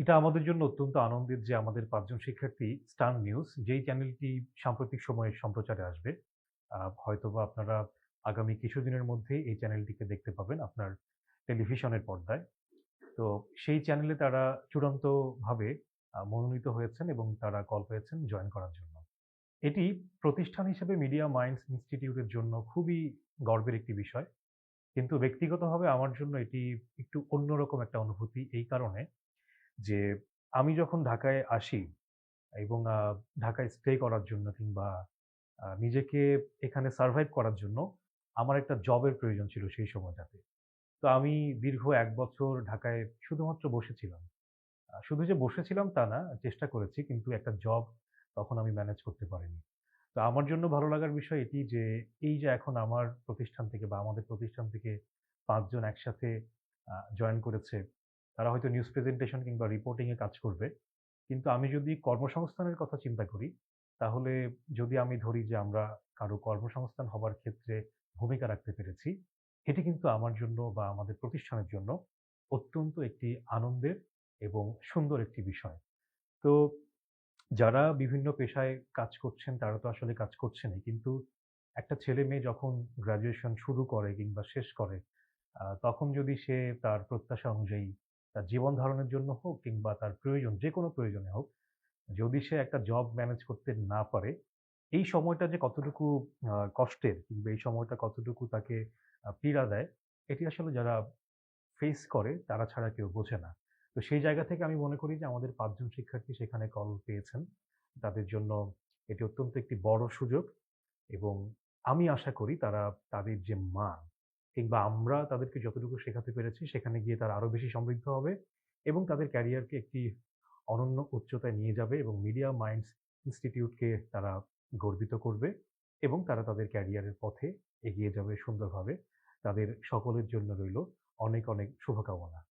এটা আমাদের জন্য অত্যন্ত আনন্দের যে আমাদের পাঁচজন শিক্ষার্থী স্টার নিউজ, যেই চ্যানেলটি সাম্প্রতিক সময়ে সম্প্রচারে আসবে। হয়তোবা আপনারা আগামী কিছুদিনের মধ্যেই এই চ্যানেলটিকে দেখতে পাবেন আপনার টেলিভিশনের পর্দায়। তো সেই চ্যানেলে তারা চূড়ান্তভাবে মনোনীত হয়েছেন এবং তারা কল পেয়েছেন জয়েন করার জন্য। এটি প্রতিষ্ঠান হিসেবে মিডিয়া মাইন্ডস ইনস্টিটিউটের জন্য খুবই গর্বের একটি বিষয়। কিন্তু ব্যক্তিগতভাবে আমার জন্য এটি একটু অন্যরকম একটা অনুভূতি এই কারণে যে আমি যখন ঢাকায় আসি এবং ঢাকায় স্টে করার জন্য কিংবা নিজেকে এখানে সার্ভাইভ করার জন্য আমার একটা জবের প্রয়োজন ছিল সেই সময়টাতে। তো আমি দীর্ঘ এক বছর ঢাকায় শুধুমাত্র বসেছিলাম। শুধু যে বসেছিলাম তা না, চেষ্টা করেছি কিন্তু একটা জব তখন আমি ম্যানেজ করতে পারিনি। তো আমার জন্য ভালো লাগার বিষয় এটি যে এই যে এখন আমার প্রতিষ্ঠান থেকে বা আমাদের প্রতিষ্ঠান থেকে পাঁচজন একসাথে জয়েন করেছে। তারা হয়তো নিউজ প্রেজেন্টেশন কিংবা রিপোর্টিং এ কাজ করবে। কিন্তু আমি যদি কর্মসংস্থানের কথা চিন্তা করি, তাহলে যদি আমি ধরি যে আমরা কারও কর্মসংস্থান হবার ক্ষেত্রে ভূমিকা রাখতে পেরেছি, এটি কিন্তু আমার জন্য বা আমাদের প্রতিষ্ঠানের জন্য অত্যন্ত একটি আনন্দের এবং সুন্দর একটি বিষয়। তো যারা বিভিন্ন পেশায় কাজ করছেন তারা তো আসলে কাজ করছেনই। কিন্তু একটা ছেলে-মেয়ে যখন গ্র্যাজুয়েশন শুরু করে কিংবা শেষ করে, তখন যদি সে তার প্রত্যাশা অনুযায়ী তার জীবন ধারণের জন্য হোক কিংবা তার প্রয়োজন যে কোনো প্রয়োজনে হোক, যদি সে একটা জব ম্যানেজ করতে না পারে, এই সময়টা যে কতটুকু কষ্টের কিংবা এই সময়টা কতটুকু তাকে পীড়া দেয়, এটি আসলে যারা ফেস করে তারা ছাড়া কেউ বোঝে না। তো সেই জায়গা থেকে আমি মনে করি যে আমাদের পাঁচজন শিক্ষার্থী সেখানে কল পেয়েছেন। তাদের জন্য এটি অত্যন্ত একটি বড় সুযোগ এবং আমি আশা করি তারা তাদের যে মান কিংবা আমরা তাদেরকে যতটুকু শেখাতে পেরেছি সেখানে গিয়ে তারা আরও বেশি সমৃদ্ধ হবে এবং তাদের ক্যারিয়ারকে একটি অনন্য উচ্চতায় নিয়ে যাবে এবং মিডিয়া মাইন্ডস ইনস্টিটিউটকে তারা গর্বিত করবে এবং তারা তাদের ক্যারিয়ারের পথে এগিয়ে যাবে সুন্দরভাবে। তাদের সকলের জন্য রইল অনেক, অনেক শুভকামনা।